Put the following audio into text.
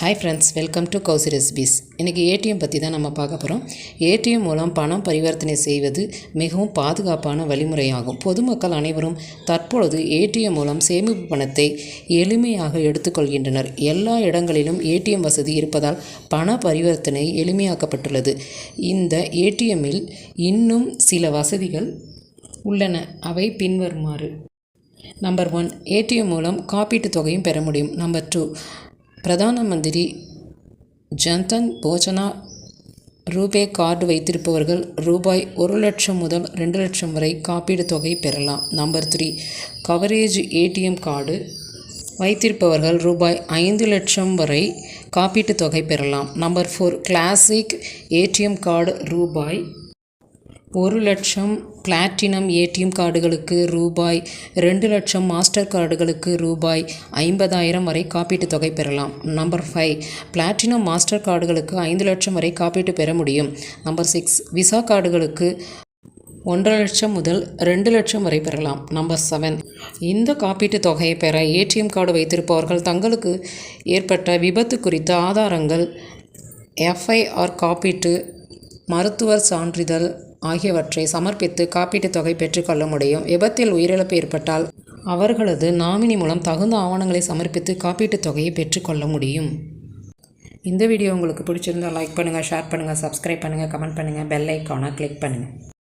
Hi friends welcome to Kousi recipes இன்றைக்கி ATM பற்றி தான் நம்ம பார்க்க போகிறோம் ஏடிஎம் மூலம் பணம் பரிவர்த்தனை செய்வது மிகவும் பாதுகாப்பான வழிமுறையாகும். பொதுமக்கள் அனைவரும் தற்பொழுது ஏடிஎம் மூலம் சேமிப்பு பணத்தை எளிமையாக எடுத்துக்கொள்கின்றனர். எல்லா இடங்களிலும் ஏடிஎம் வசதி இருப்பதால் பண பரிவர்த்தனை எளிமையாக்கப்பட்டுள்ளது. இந்த ஏடிஎம்மில் இன்னும் சில வசதிகள் உள்ளன. அவை பின்வருமாறு. நம்பர் ஒன் ஏடிஎம் மூலம் காப்பீட்டுத் தொகையும் பெற முடியும். நம்பர் டூ பிரதான மந்திரி ஜன்தன் போஜனா ரூபே கார்டு வைத்திருப்பவர்கள் ரூபாய் ஒரு லட்சம் முதல் ரெண்டு லட்சம் வரை காப்பீடு தொகை பெறலாம். Number three coverage ATM card வைத்திருப்பவர்கள் ரூபாய் ஐந்து லட்சம் வரை காப்பீட்டுத் தொகை பெறலாம். Number four classic ATM card ரூபாய் ஒரு லட்சம் பிளாட்டினம் ஏடிஎம் கார்டுகளுக்கு ரூபாய் ரெண்டு லட்சம் மாஸ்டர் கார்டுகளுக்கு ரூபாய் ஐம்பதாயிரம் வரை காப்பீட்டுத் தொகை பெறலாம். நம்பர் ஃபைவ் பிளாட்டினம் மாஸ்டர் கார்டுகளுக்கு ஐந்து லட்சம் வரை காப்பீட்டு பெற முடியும். நம்பர் சிக்ஸ் விசா கார்டுகளுக்கு ஒன்றரை லட்சம் முதல் ரெண்டு லட்சம் வரை பெறலாம். நம்பர் செவன் இந்த காப்பீட்டுத் தொகையை பெற ஏடிஎம் கார்டு வைத்திருப்பவர்கள் தங்களுக்கு ஏற்பட்ட விபத்து குறித்த ஆதாரங்கள் எஃப்ஐஆர் காப்பீட்டு மருத்துவர் சான்றிதழ் ஆகியவற்றை சமர்ப்பித்து காப்பீட்டுத் தொகை பெற்றுக்கொள்ள முடியும். விபத்தில் உயிரிழப்பு ஏற்பட்டால் அவர்களது நாமினி மூலம் தகுந்த ஆவணங்களை சமர்ப்பித்து காப்பீட்டுத் தொகையை பெற்றுக்கொள்ள முடியும். இந்த வீடியோ உங்களுக்கு பிடிச்சிருந்தால் லைக் பண்ணுங்கள் ஷேர் பண்ணுங்கள் சப்ஸ்கிரைப் பண்ணுங்கள் கமெண்ட் பண்ணுங்கள் பெல் ஐக்கானை கிளிக் பண்ணுங்கள்